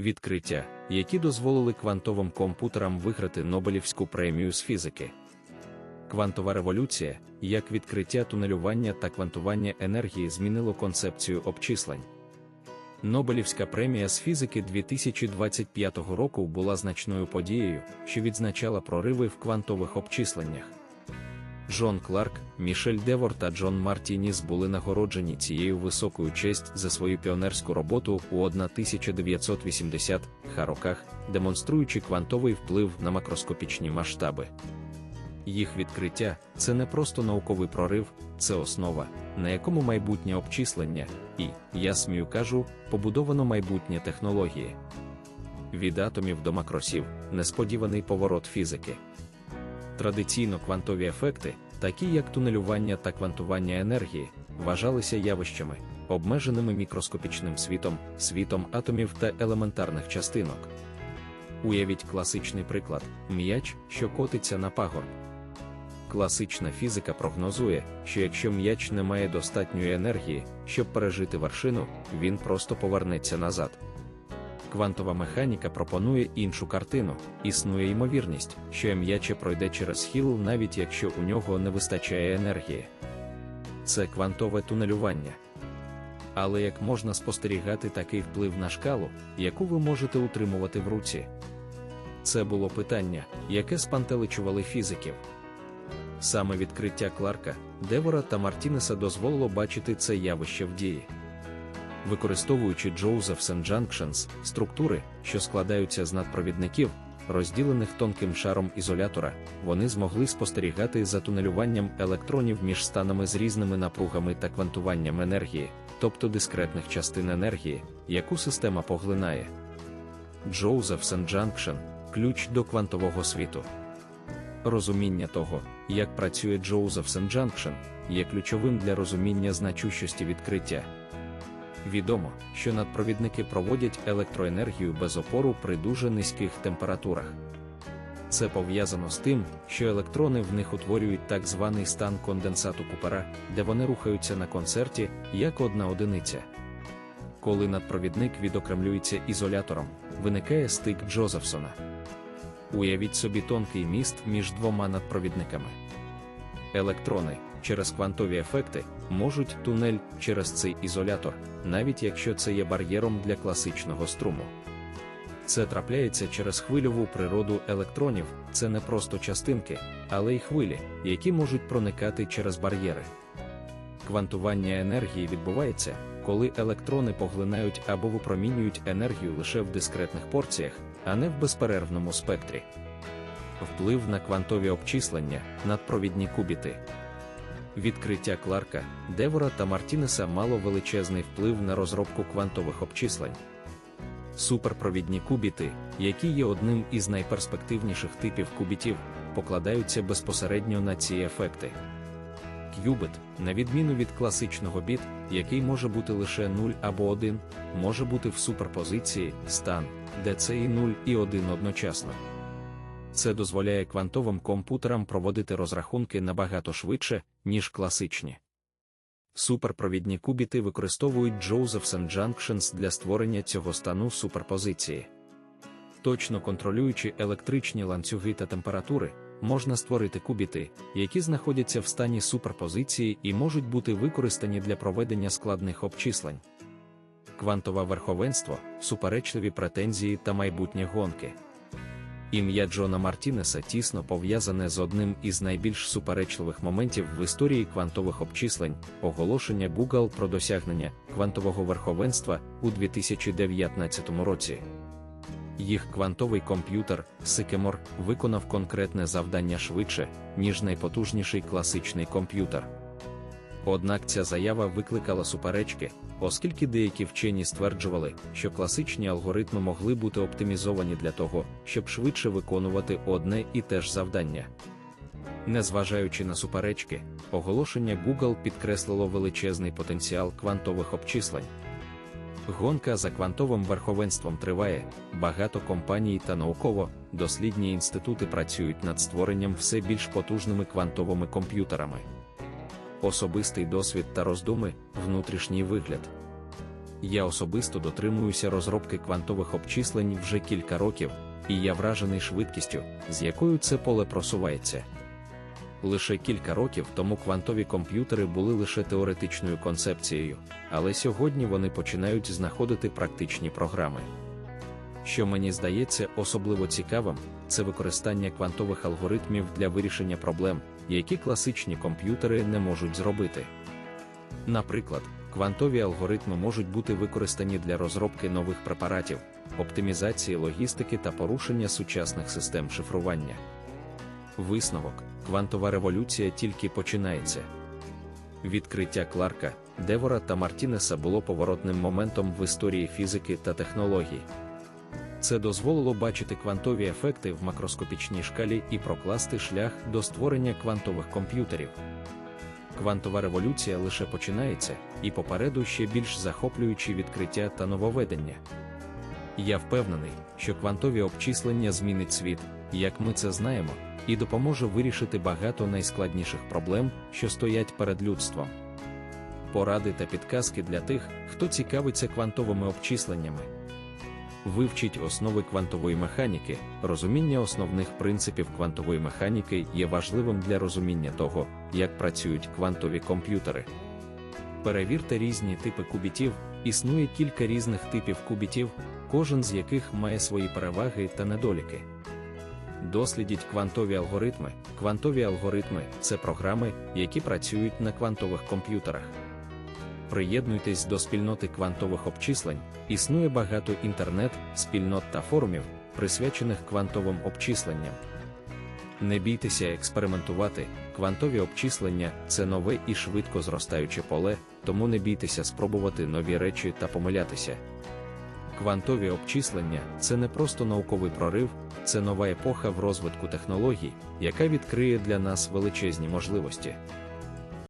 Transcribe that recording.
Відкриття, які дозволили квантовим комп'ютерам виграти Нобелівську премію з фізики. Квантова революція, як відкриття тунелювання та квантування енергії змінило концепцію обчислень. Нобелівська премія з фізики 2025 року була значною подією, що відзначала прориви в квантових обчисленнях. Джон Кларк, Мішель Девор та Джон Мартініс були нагороджені цією високою честь за свою піонерську роботу у 1980 х демонструючи квантовий вплив на макроскопічні масштаби. Їх відкриття це не просто науковий прорив, це основа, на якому майбутнє обчислення, і, я смію кажу, побудовано майбутнє технології. Від атомів до макросів несподіваний поворот фізики. Традиційно квантові ефекти, такі як тунелювання та квантування енергії, вважалися явищами, обмеженими мікроскопічним світом, світом атомів та елементарних частинок. Уявіть класичний приклад м'яч, що котиться на пагорб. Класична фізика прогнозує, що якщо м'яч не має достатньої енергії, щоб пережити вершину, він просто повернеться назад. Квантова механіка пропонує іншу картину, існує ймовірність, що м'яче пройде через схил, навіть якщо у нього не вистачає енергії. Це квантове тунелювання. Але як можна спостерігати такий вплив на шкалу, яку ви можете утримувати в руці? Це було питання, яке спантеличували фізиків. Саме відкриття Кларка, Девора та Мартінеса дозволило бачити це явище в дії. Використовуючи Josephson Junctions, структури, що складаються з надпровідників, розділених тонким шаром ізолятора, вони змогли спостерігати за тунелюванням електронів між станами з різними напругами та квантуванням енергії, тобто дискретних частин енергії, яку система поглинає. Josephson Junction – ключ до квантового світу. Розуміння того, як працює Josephson Junction, є ключовим для розуміння значущості відкриття. Відомо, що надпровідники проводять електроенергію без опору при дуже низьких температурах. Це пов'язано з тим, що електрони в них утворюють так званий стан конденсату Купера, де вони рухаються на концерті як одна одиниця. Коли надпровідник відокремлюється ізолятором, виникає стик Джозефсона. Уявіть собі тонкий міст між двома надпровідниками. Електрони через квантові ефекти можуть тунель через цей ізолятор, навіть якщо це є бар'єром для класичного струму. Це трапляється через хвильову природу електронів, це не просто частинки, але й хвилі, які можуть проникати через бар'єри. Квантування енергії відбувається, коли електрони поглинають або випромінюють енергію лише в дискретних порціях, а не в безперервному спектрі. Вплив на квантові обчислення, надпровідні кубіти. Відкриття Кларка, Девора та Мартінеса мало величезний вплив на розробку квантових обчислень. Суперпровідні кубіти, які є одним із найперспективніших типів кубітів, покладаються безпосередньо на ці ефекти. К'юбит, на відміну від класичного біт, який може бути лише 0 або 1, може бути в суперпозиції стан, де це і 0 і 1 одночасно. Це дозволяє квантовим комп'ютерам проводити розрахунки набагато швидше, ніж класичні. Суперпровідні кубіти використовують Josephson Junctions для створення цього стану суперпозиції. Точно контролюючи електричні ланцюги та температури, можна створити кубіти, які знаходяться в стані суперпозиції і можуть бути використані для проведення складних обчислень. Квантове верховенство, суперечливі претензії та майбутнє гонки. Ім'я Джона Мартінеса тісно пов'язане з одним із найбільш суперечливих моментів в історії квантових обчислень, оголошення Google про досягнення квантового верховенства у 2019 році. Їх квантовий комп'ютер Sycamore виконав конкретне завдання швидше, ніж найпотужніший класичний комп'ютер. Однак ця заява викликала суперечки, оскільки деякі вчені стверджували, що класичні алгоритми могли бути оптимізовані для того, щоб швидше виконувати одне і те ж завдання. Незважаючи на суперечки, оголошення Google підкреслило величезний потенціал квантових обчислень. Гонка за квантовим верховенством триває, багато компаній та науково-дослідні інститути працюють над створенням все більш потужними квантовими комп'ютерами особистий досвід та роздуми, внутрішній вигляд. Я особисто дотримуюся розробки квантових обчислень вже кілька років, і я вражений швидкістю, з якою це поле просувається. Лише кілька років тому квантові комп'ютери були лише теоретичною концепцією, але сьогодні вони починають знаходити практичні програми. Що мені здається особливо цікавим, це використання квантових алгоритмів для вирішення проблем, які класичні комп'ютери не можуть зробити. Наприклад, квантові алгоритми можуть бути використані для розробки нових препаратів, оптимізації логістики та порушення сучасних систем шифрування. Висновок квантова революція тільки починається. Відкриття Кларка, Девора та Мартінеса було поворотним моментом в історії фізики та технологій. Це дозволило бачити квантові ефекти в макроскопічній шкалі і прокласти шлях до створення квантових комп'ютерів. Квантова революція лише починається, і попереду ще більш захоплюючі відкриття та нововведення. Я впевнений, що квантові обчислення змінить світ, як ми це знаємо, і допоможе вирішити багато найскладніших проблем, що стоять перед людством. Поради та підказки для тих, хто цікавиться квантовими обчисленнями. Вивчіть основи квантової механіки, розуміння основних принципів квантової механіки є важливим для розуміння того, як працюють квантові комп'ютери. Перевірте різні типи кубітів, існує кілька різних типів кубітів, кожен з яких має свої переваги та недоліки. Дослідіть квантові алгоритми. Квантові алгоритми це програми, які працюють на квантових комп'ютерах. Приєднуйтесь до спільноти квантових обчислень, існує багато інтернет, спільнот та форумів, присвячених квантовим обчисленням. Не бійтеся експериментувати, квантові обчислення це нове і швидко зростаюче поле, тому не бійтеся спробувати нові речі та помилятися. Квантові обчислення це не просто науковий прорив, це нова епоха в розвитку технологій, яка відкриє для нас величезні можливості.